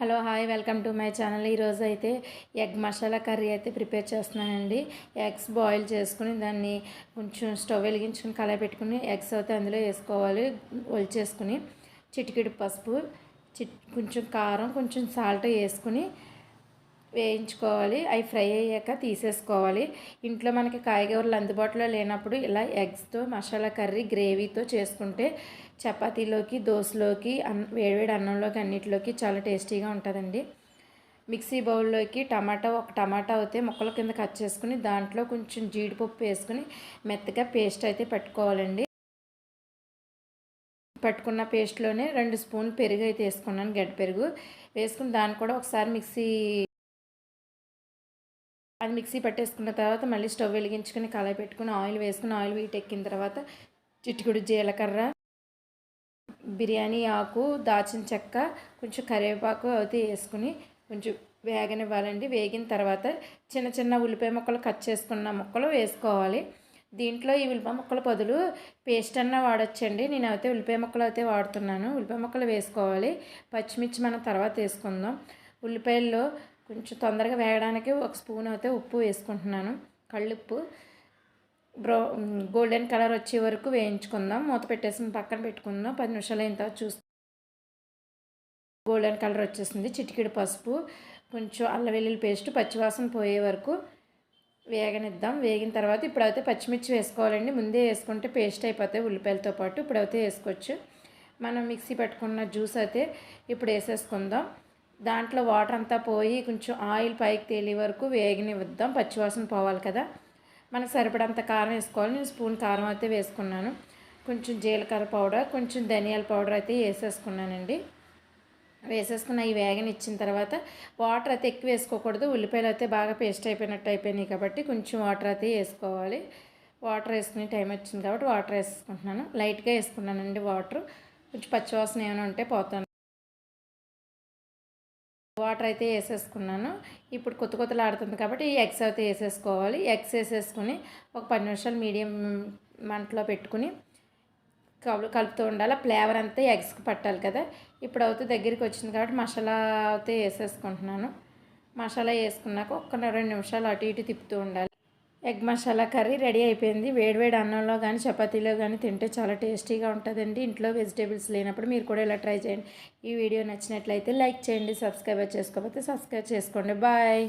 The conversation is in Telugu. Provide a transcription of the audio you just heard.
Hello hi welcome to my channel. ఈరోజు అయితే ఎగ్ మసాలా కర్రీ అయితే ప్రిపేర్ చేస్తున్నానండి. ఎగ్స్ బాయిల్ చేసుకుని దాన్ని కొంచెం స్టవ్ వెలిగించుకుని కళాయి పెట్టుకుని ఎగ్స్ అయితే అందులో వేసుకోవాలి. ఒలిచేసుకుని చిటికెడు పసుపు చిట్ కొంచెం కారం కొంచెం సాల్ట్ వేసుకుని వేయించుకోవాలి. అవి ఫ్రై అయ్యాక తీసేసుకోవాలి. ఇంట్లో మనకి కాయగూరలు అందుబాటులో లేనప్పుడు ఇలా ఎగ్స్తో మసాలా కర్రీ గ్రేవీతో చేసుకుంటే చపాతీలోకి దోశలోకి అన్ వేడివేడి అన్నంలోకి అన్నిటిలోకి చాలా టేస్టీగా ఉంటుందండి. మిక్సీ బౌల్లోకి టమాటా ఒక టమాటా అయితే ముక్కల కింద కట్ చేసుకుని దాంట్లో కొంచెం జీడిపప్పు వేసుకుని మెత్తగా పేస్ట్ అయితే పెట్టుకోవాలండి. పట్టుకున్న పేస్ట్లోనే రెండు స్పూన్ పెరుగు అయితే వేసుకున్నాను గడ్డ పెరుగు వేసుకుని దాన్ని కూడా ఒకసారి మిక్సీ అది మిక్సీ పట్టేసుకున్న తర్వాత మళ్ళీ స్టవ్ వెలిగించుకుని కళాయి పెట్టుకుని ఆయిల్ వేసుకుని ఆయిల్ వీట్ ఎక్కిన తర్వాత చిట్టుకుడు జీలకర్ర బిర్యానీ ఆకు దాచిన చెక్క కొంచెం కరివేపాకు అయితే వేసుకుని కొంచెం వేగనివ్వాలండి. వేగిన తర్వాత చిన్న చిన్న ఉల్లిపాయ ముక్కలు కట్ చేసుకున్న ముక్కలు వేసుకోవాలి. దీంట్లో ఈ ఉల్లిపాయ ముక్కల బదులు పేస్ట్ అన్న వాడచ్చండి. నేను అయితే ఉల్లిపాయ ముక్కలు అయితే వాడుతున్నాను. ఉల్లిపాయ ముక్కలు వేసుకోవాలి. పచ్చిమిర్చి మనం తర్వాత వేసుకుందాం. ఉల్లిపాయల్లో కొంచెం తొందరగా వేయడానికి ఒక స్పూన్ అయితే ఉప్పు వేసుకుంటున్నాను. కళ్ళుప్పు బ్రౌ గోల్డెన్ కలర్ వచ్చే వరకు వేయించుకుందాం. మూత పెట్టేసి పక్కన పెట్టుకుందాం. పది నిమిషాలు అయిన తర్వాత చూస్తాం గోల్డెన్ కలర్ వచ్చేసింది. చిటికిడి పసుపు కొంచెం అల్లం వెల్లుల్లి పేస్ట్ పచ్చివాసన పోయే వరకు వేగనిద్దాం. వేగిన తర్వాత ఇప్పుడైతే పచ్చిమిర్చి వేసుకోవాలండి. ముందే వేసుకుంటే పేస్ట్ అయిపోతాయి ఉల్లిపాయలతో పాటు. ఇప్పుడైతే వేసుకోవచ్చు. మనం మిక్సీ పెట్టుకున్న జ్యూస్ అయితే ఇప్పుడు వేసేసుకుందాం. దాంట్లో వాటర్ అంతా పోయి కొంచెం ఆయిల్ పైకి తేలి వరకు వేగనివ్వద్దాం పచ్చివాసన పోవాలి కదా. మనకు సరిపడంత కారం వేసుకోవాలి. నేను స్పూన్ కారం అయితే వేసుకున్నాను. కొంచెం జీలకర్ర పౌడర్ కొంచెం ధనియాల పౌడర్ అయితే వేసేసుకున్నానండి. వేసేసుకున్న ఈ వేగని ఇచ్చిన తర్వాత వాటర్ అయితే ఎక్కువ వేసుకోకూడదు. ఉల్లిపాయలు అయితే బాగా పేస్ట్ అయిపోయినట్టు అయిపోయినాయి కాబట్టి కొంచెం వాటర్ అయితే వేసుకోవాలి. వాటర్ వేసుకునే టైం వచ్చింది కాబట్టి వాటర్ వేసుకుంటున్నాను. లైట్గా వేసుకున్నానండి వాటర్. కొంచెం పచ్చివాసన ఏమైనా ఉంటే పోతాను. వాటర్ అయితే వేసేసుకున్నాను. ఇప్పుడు కొత్త కొత్తలు ఆడుతుంది కాబట్టి ఈ ఎగ్స్ అయితే వేసేసుకోవాలి. ఎగ్స్ వేసేసుకుని ఒక పది నిమిషాలు మీడియం మంటలో పెట్టుకుని కలు కలుపుతూ ఉండాలి. ఫ్లేవర్ అంతా ఎగ్స్కి పట్టాలి కదా. ఇప్పుడు అవుతే దగ్గరికి వచ్చింది కాబట్టి మసాలా అయితే వేసేసుకుంటున్నాను. మసాలా వేసుకున్నాక ఒక్క రెండు నిమిషాలు అటు ఇటు తిప్పుతూ ఉండాలి. ఎగ్ మసాలా కర్రీ రెడీ అయిపోయింది. వేడివేడి అన్నంలో కానీ చపాతీలో కానీ తింటే చాలా టేస్టీగా ఉంటుందండి. ఇంట్లో వెజిటేబుల్స్ లేనప్పుడు మీరు కూడా ఇలా ట్రై చేయండి. ఈ వీడియో నచ్చినట్లయితే లైక్ చేయండి సబ్స్క్రైబ్ చేసుకోకపోతే సబ్స్క్రైబ్ చేసుకోండి. బాయ్.